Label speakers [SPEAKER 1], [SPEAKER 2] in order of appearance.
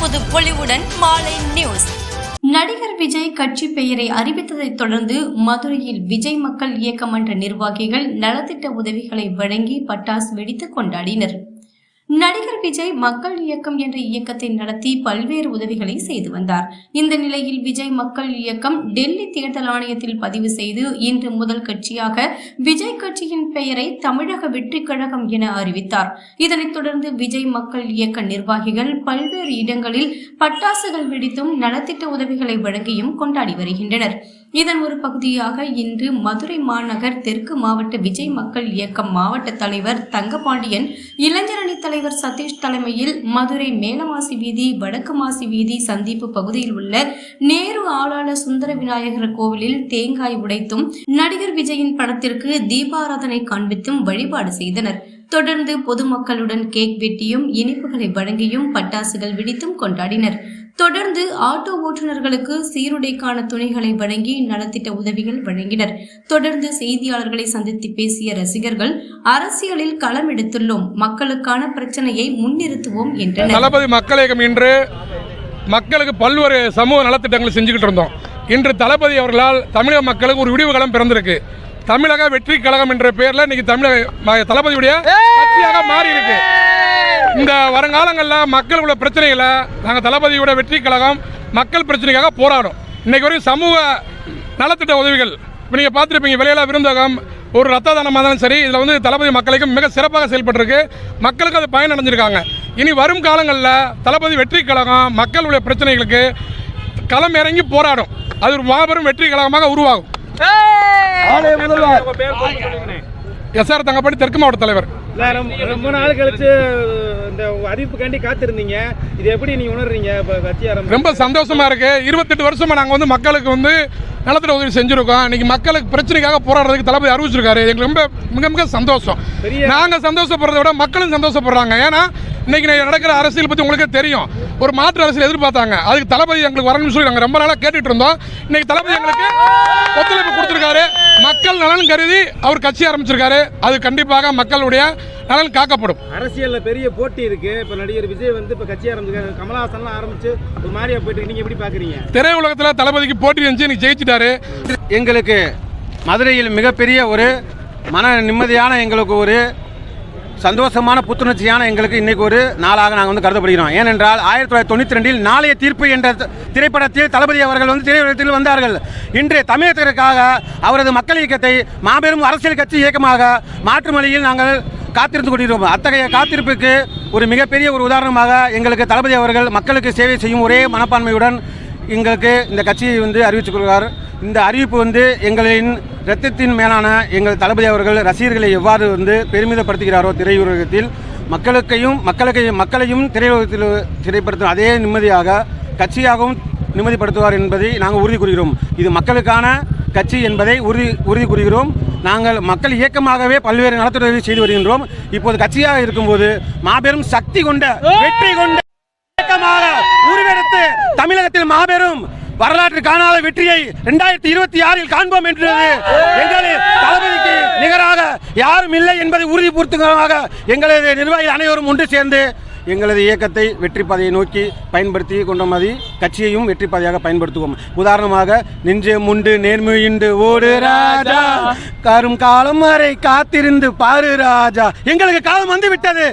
[SPEAKER 1] புது பொலிவுடன் மாலை நியூஸ் நடிகர் விஜய் கட்சி பெயரை அறிவித்ததைத் தொடர்ந்து மதுரையில் விஜய் மக்கள் இயக்கமன்ற நிர்வாகிகள் நலத்திட்ட உதவிகளை வழங்கி பட்டாசு வெடித்து கொண்டாடினர். நடிகர் விஜய் மக்கள் இயக்கம் என்ற இயக்கத்தை நடத்தி பல்வேறு உதவிகளை செய்து வந்தார். இந்த நிலையில் விஜய் மக்கள் இயக்கம் டெல்லி தேர்தல் ஆணையத்தில் பதிவு செய்து இன்று முதல் கட்சியாக விஜய் கட்சியின் பெயரை தமிழக வெற்றி கழகம் என அறிவித்தார். இதனைத் தொடர்ந்து விஜய் மக்கள் இயக்க நிர்வாகிகள் பல்வேறு இடங்களில் பட்டாசுகள் வெடித்தும் நலத்திட்ட உதவிகளை வழங்கியும் கொண்டாடி வருகின்றனர். இதன் ஒரு பகுதியாக இன்று மதுரை மாநகர் தெற்கு மாவட்ட விஜய் மக்கள் இயக்கம் மாவட்ட தலைவர் தங்கபாண்டியன் இளைஞரணி தலைவர் சதீஷ் தலைமையில் மதுரை மேலமாசி வீதி வடக்கு மாசி வீதி சந்திப்பு பகுதியில் உள்ள நேரு ஆளாளர் சுந்தர விநாயகர் கோவிலில் தேங்காய் உடைத்தும் நடிகர் விஜயின் படத்திற்கு தீபாராதனை காண்பித்தும் வழிபாடு செய்தனர். தொடர்ந்து பொதுமக்களுடன் கேக் வெட்டியும் இனிப்புகளை வழங்கியும் பட்டாசுகள் வெடித்தும் கொண்டாடினர். தொடர்ந்து ஆட்டோ ஓட்டுநர்களுக்கு சீருடைக்கான துணிகளை வழங்கி நலத்திட்ட உதவிகள் வழங்கினர். தொடர்ந்து செய்தியாளர்களை சந்தித்து பேசிய ரசிகர்கள் அரசியலில் களம் எடுத்துள்ளோம். மக்களுக்கான பிரச்சனையை முன்னிறுத்துவோம் என்றனர்.
[SPEAKER 2] தளபதி மக்கள் இயக்கம் இன்று மக்களுக்கு பல்வேறு சமூக நலத்திட்டங்களை செஞ்சுக்கிட்டு இருந்தோம். இன்று தளபதி அவர்களால் தமிழக மக்களுக்கு ஒரு விடிவு களம் பிறந்திருக்கு. தமிழக வெற்றி கழகம் என்ற பெயரில் இன்னைக்கு தமிழக ம- தளபதியுடைய மாறி இருக்கு இந்த வருங்காலங்களில் மக்கள் உள்ள பிரச்சனைகளை நாங்கள் தளபதியோட வெற்றி கழகம் மக்கள் பிரச்சனைக்காக போராடும் இன்னைக்கு வரைக்கும் சமூக நலத்திட்ட உதவிகள் இப்போ நீங்கள் பார்த்துருப்பீங்க விலையில விருந்தகம் ஒரு ரத்த தானமாக இருந்தாலும் சரி இதில் வந்து தளபதி மக்களுக்கு மிக சிறப்பாக செயல்பட்டிருக்கு. மக்களுக்கு அது பயன் அடைஞ்சிருக்காங்க. இனி வரும் காலங்களில் தளபதி வெற்றி கழகம் மக்களுடைய பிரச்சனைகளுக்கு களம் இறங்கி போராடும். அது ஒரு மாபெரும் வெற்றி கழகமாக உருவாகும். எஸ்ஆர் தங்கப்பாடி தெற்கு மாவட்ட தலைவர்.
[SPEAKER 3] ரொம்ப ரொம்ப நாள் கழிச்சு இந்த அறிவிப்புக்காண்டி காத்திருந்தீங்க. இது எப்படி நீங்க உணர்றீங்க? இப்ப
[SPEAKER 2] ரொம்ப சந்தோஷமா இருக்கு. இருபத்தெட்டு வருஷமா நாங்கள் வந்து மக்களுக்கு வந்து நலத்திட்ட உதவி செஞ்சிருக்கோம். இன்னைக்கு மக்களுக்கு பிரச்சனைக்காக போராடுறதுக்கு தளபதி அறிவிச்சிருக்காரு. எங்களுக்கு ரொம்ப மிக மிக சந்தோஷம்.
[SPEAKER 3] பெரிய-
[SPEAKER 2] நாங்க சந்தோஷப்படுறதை விட மக்களும் சந்தோஷப்படுறாங்க. ஏன்னா இன்னைக்கு நடக்கிற அரசியல் பத்தி உங்களுக்கே தெரியும். ஒரு மாற்று அரசியல் எதிர்பார்த்தாங்க. அதுக்கு தளபதி எங்களுக்கு வரணும்னு சொல்லி நாங்கள் ரொம்ப நாளாக கேட்டுட்டு இருந்தோம். இன்னைக்கு தளபதி எங்களுக்கு ஒத்துழைப்பு கொடுத்துருக்காரு. மக்கள் நலன் கருதி அவர் கட்சி ஆரம்பிச்சிருக்காரு. அது கண்டிப்பாக மக்களுடைய நலன் காக்கப்படும்.
[SPEAKER 3] அரசியல்ல பெரிய போட்டி இருக்கு. இப்ப நடிகர் விஜய் வந்து இப்ப கட்சி ஆரம்பிச்சிருக்காரு. கமலஹாசன்லாம் ஆரம்பிச்சு ஒரு மாதிரியா போயிட்டு. நீங்க எப்படி பாக்குறீங்க?
[SPEAKER 2] திரையுலகத்தில் தளபதிக்கு போட்டி இருந்துச்சு இன்னைக்கு ஜெயிச்சிட்டாரு.
[SPEAKER 4] எங்களுக்கு மதுரையில் மிகப்பெரிய ஒரு மன நிம்மதியான எங்களுக்கு ஒரு சந்தோஷமான புத்துணர்ச்சியான எங்களுக்கு இன்னைக்கு ஒரு நாளாக நாங்கள் வந்து கருதப்படுகிறோம். ஏனென்றால் ஆயிரத்தி தொள்ளாயிரத்தி தொண்ணூற்றி ரெண்டில் நாளைய தீர்ப்பு என்ற திரைப்படத்தில் தளபதி அவர்கள் வந்து திரைப்படத்தில் வந்தார்கள். இன்று தமிழகத்திற்காக அவரது மக்கள் இயக்கத்தை மாபெரும் அரசியல் கட்சி இயக்கமாக மாற்று மொழியில் நாங்கள் காத்திருந்து கொண்டிருக்கிறோம். அத்தகைய காத்திருப்புக்கு ஒரு மிகப்பெரிய ஒரு உதாரணமாக எங்களுக்கு தளபதி அவர்கள் மக்களுக்கு சேவை செய்யும் ஒரே மனப்பான்மையுடன் எங்களுக்கு இந்த கட்சியை வந்து அறிவித்துக் கொள்கிறார். இந்த அறிவிப்பு வந்து எங்களின் இரத்தத்தின் மேலான எங்கள் தளபதி அவர்கள் ரசிகர்களை எவ்வாறு வந்து பெருமிதப்படுத்துகிறாரோ திரையுலகத்தில் மக்களுக்கையும் மக்களுக்கு மக்களையும் திரையுலகத்தில் திரைப்படுத்தும் அதே நிம்மதியாக கட்சியாகவும் நிம்மதிப்படுத்துவார் என்பதை நாங்கள் உறுதி கூறுகிறோம். இது மக்களுக்கான கட்சி என்பதை உறுதி உறுதி கூறுகிறோம். நாங்கள் மக்கள் இயக்கமாகவே பல்வேறு நலத்துறைகளை செய்து வருகின்றோம். இப்போது கட்சியாக இருக்கும்போது மாபெரும் சக்தி கொண்ட வெற்றி கொண்ட இயக்கமாக உருவெடுத்து தமிழகத்தில் மாபெரும் வரலாற்று காணாத வெற்றியை இரண்டாயிரத்தி இருபத்தி ஆறில் காண்போம் என்றது எங்களது தளபதிக்கு நிகராக யாரும் இல்லை என்பதை உறுதிப்படுத்துவதாக எங்களது நிர்வாகிகள் அனைவரும் ஒன்று சேர்ந்து எங்களது இயக்கத்தை வெற்றி பாதையை நோக்கி பயன்படுத்தி கொண்ட மாதிரி கட்சியையும் வெற்றி பாதையாக பயன்படுத்துவோம். உதாரணமாக நெஞ்சே முண்டு நேர்மையுண்டு ஓடு ராஜா. கரும் காலம் வரை காத்திருந்து பாரு ராஜா. எங்களுக்கு காலம் வந்து விட்டது